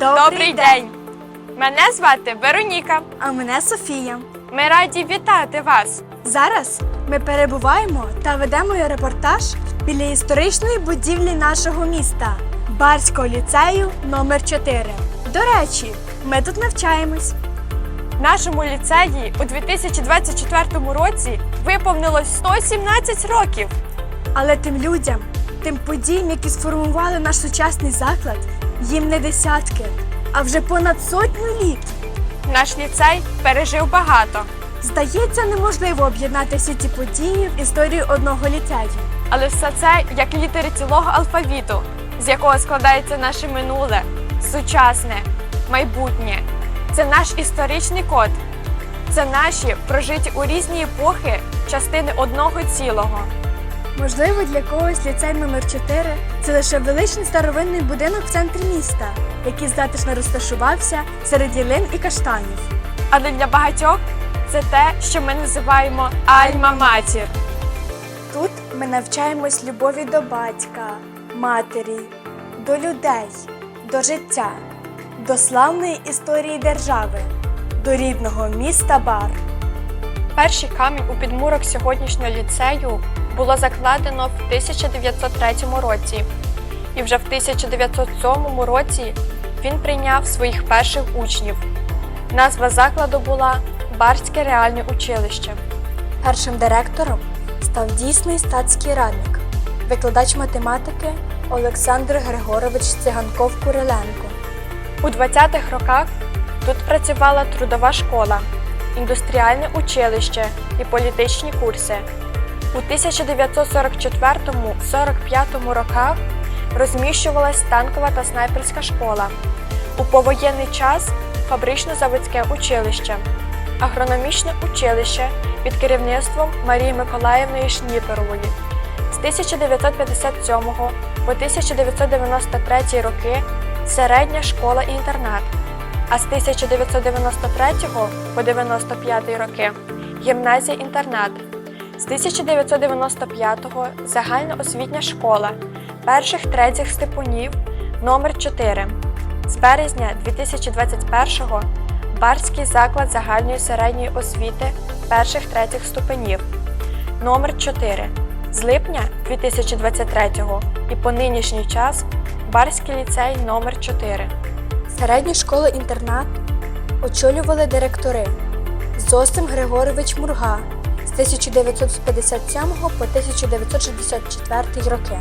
Добрий день! Мене звати Вероніка. А мене Софія. Ми раді вітати вас. Зараз ми перебуваємо та ведемо репортаж біля історичної будівлі нашого міста Барського ліцею номер 4 До речі, ми тут навчаємось. Нашому ліцеї у 2024 році виповнилось 117 років. Але тим людям, тим подіям, які сформували наш сучасний заклад, їм не десятки, а вже понад сотню літ. Наш ліцей пережив багато, Здається, неможливо об'єднати всі ці події в історію одного ліцею. але все це як літери цілого алфавіту, з якого складається наше минуле, сучасне, майбутнє. Це наш історичний код. Це наші прожиті у різні епохи частини одного цілого. Можливо, для когось ліцей номер 4 це лише величний старовинний будинок в центрі міста, який затишно розташувався серед ялин і каштанів. Але для багатьох це те, що ми називаємо альма-матір. Тут ми навчаємось любові до батька, матері, до людей, до життя, до славної історії держави, до рідного міста Бар. Перший камінь у підмурок сьогоднішнього ліцею було закладено в 1903 році, і вже в 1907 році він прийняв своїх перших учнів. Назва закладу була Барське реальне училище. Першим директором став дійсний статський радник, викладач математики Олександр Григорович Циганков Куриленко. У 20-х роках тут працювала трудова школа, індустріальне училище і політичні курси. У 1944-45 роках розміщувалась танкова та снайперська школа. У повоєнний час фабрично-заводське училище, агрономічне училище під керівництвом Марії Миколаївної Шніперової. З 1957 по 1993 роки середня школа і інтернат, а з 1993 по 95 роки гімназія-інтернат. З 1995 загальна освітня школа перших третіх степенів номер 4 З березня 2021-го Барський заклад загальної середньої освіти перших третіх ступенів номер 4 З липня 2023-го і по нинішній час Барський ліцей номер 4 Середню школу-інтернат очолювали директори Зосим Григорович Мурга 1957 по 1964 роки,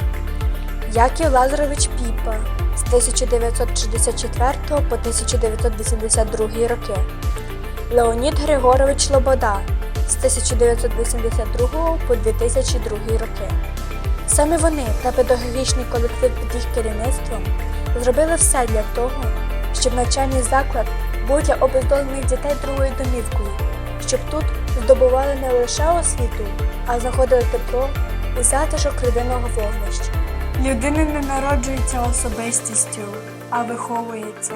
Яків Лазарович Піпа з 1964 по 1982 роки, Леонід Григорович Лобода з 1982 по 2002 роки. Саме вони та педагогічний колектив під їх керівництвом зробили все для того, щоб навчальний заклад був для обездолених дітей другою домівкою, щоб тут здобували не лише освіту, а знаходили тепло і затишок людиного вогнища. Людина не народжується особистістю, а виховується.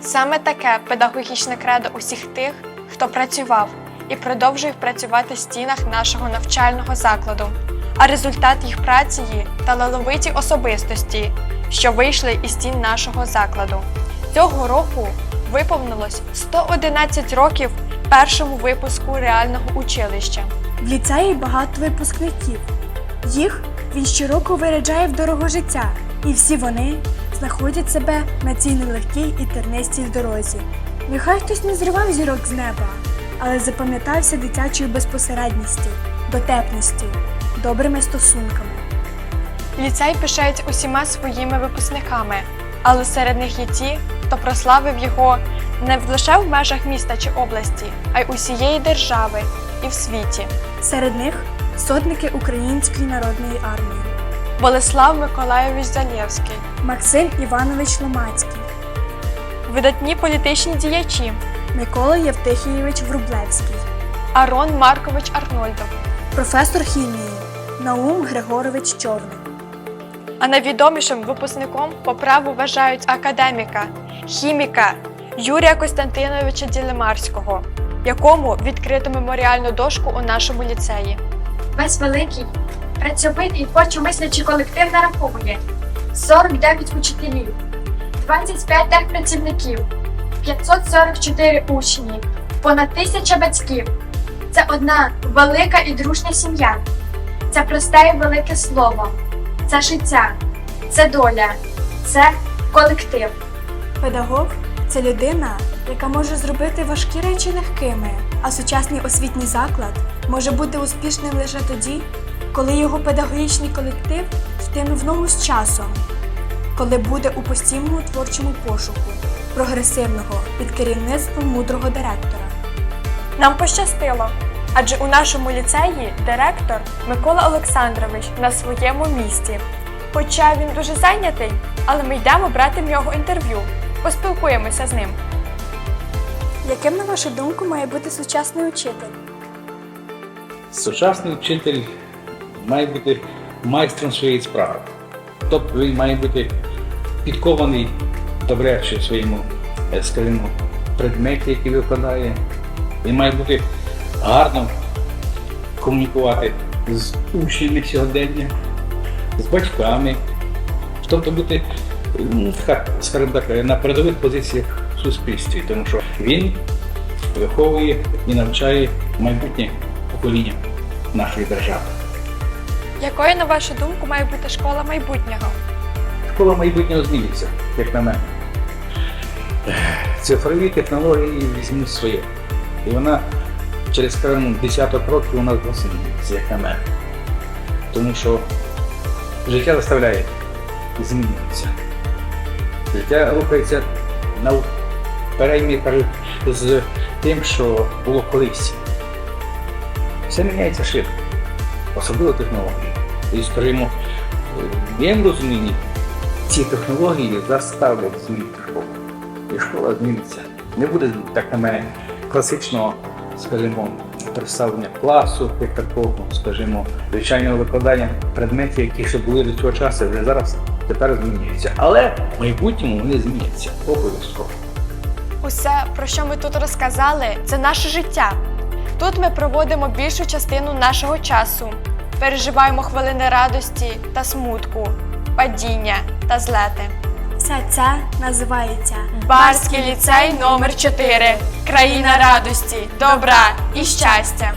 Саме таке педагогічне кредо усіх тих, хто працював і продовжує працювати в стінах нашого навчального закладу. А результат їх праці є талановиті особистості, що вийшли із стін нашого закладу. Цього року виповнилось 111 років першому випуску реального училища. В ліцеї багато випускників. Їх він щороку виряджає в дорогу життя, і всі вони знаходять себе на цій нелегкій і тернистій дорозі. Нехай хтось не зривав зірок з неба, але запам'ятався дитячою безпосередністю, дотепністю, добрими стосунками. Ліцей пишається усіма своїми випускниками, але серед них є ті, хто прославив його не лише в межах міста чи області, а й усієї держави і в світі. Серед них сотники Української народної армії, Болеслав Миколайович Залєвський, Максим Іванович Ломацький, видатні політичні діячі, Микола Євтихійович Врублевський, Арон Маркович Арнольдов, професор хімії. Наум Григорович Човник. а найвідомішим випускником по праву вважають академіка, хіміка Юрія Костянтиновича Ділемарського, якому відкрито меморіальну дошку у нашому ліцеї. Весь великий, працьовитий, творчо мислячий колектив нараховує 49 учителів, 25 техпрацівників, 544 учні, понад тисяча батьків. Це одна велика і дружня сім'я. Це просте і велике слово. Це життя, це доля, це колектив. Педагог це людина, яка може зробити важкі речі легкими, а сучасний освітній заклад може бути успішним лише тоді, коли його педагогічний колектив йтиме в ногу з часом, коли буде у постійному творчому пошуку, прогресивного під керівництвом мудрого директора. Нам пощастило, адже у нашому ліцеї директор Микола Олександрович на своєму місці. Хоча він дуже зайнятий, але ми йдемо брати в нього інтерв'ю, поспілкуємося з ним. Яким, на вашу думку, має бути сучасний учитель? Сучасний вчитель має бути майстром своєї справи. Тобто він має бути підкований добре в своєму, е, скажімо, предметі, який викладає. Він має бути гарно комунікувати з учнями сьогодення, з батьками, тобто бути, скажімо так, на передових позиціях в суспільстві, тому що він виховує і навчає майбутнє покоління нашої держави. Якою, на вашу думку, має бути школа майбутнього? Школа майбутнього зміниться, як на мене. Цифрові технології візьмуть своє. І вона через скажімо, десяток років у нас зміниться, як на мене. Тому що життя заставляє змінюватися. Життя рухається на переймі з тим, що було колись. Все міняється швидко, особливо технології. І, скажімо, моєму розумінні ці технології заставлять змінити школу. І школа зміниться. Не буде, так на мене, класичного, скажімо, представлення класу, як такого, скажімо, звичайного викладання предметів, які ще були до цього часу, вже зараз тепер змінюються. Але в майбутньому вони зміняться обов'язково. Усе, про що ми тут розказали, це наше життя. Тут ми проводимо більшу частину нашого часу, переживаємо хвилини радості та смутку, падіння та злети. Все це називається Барський ліцей номер 4 Країна радості, добра і щастя.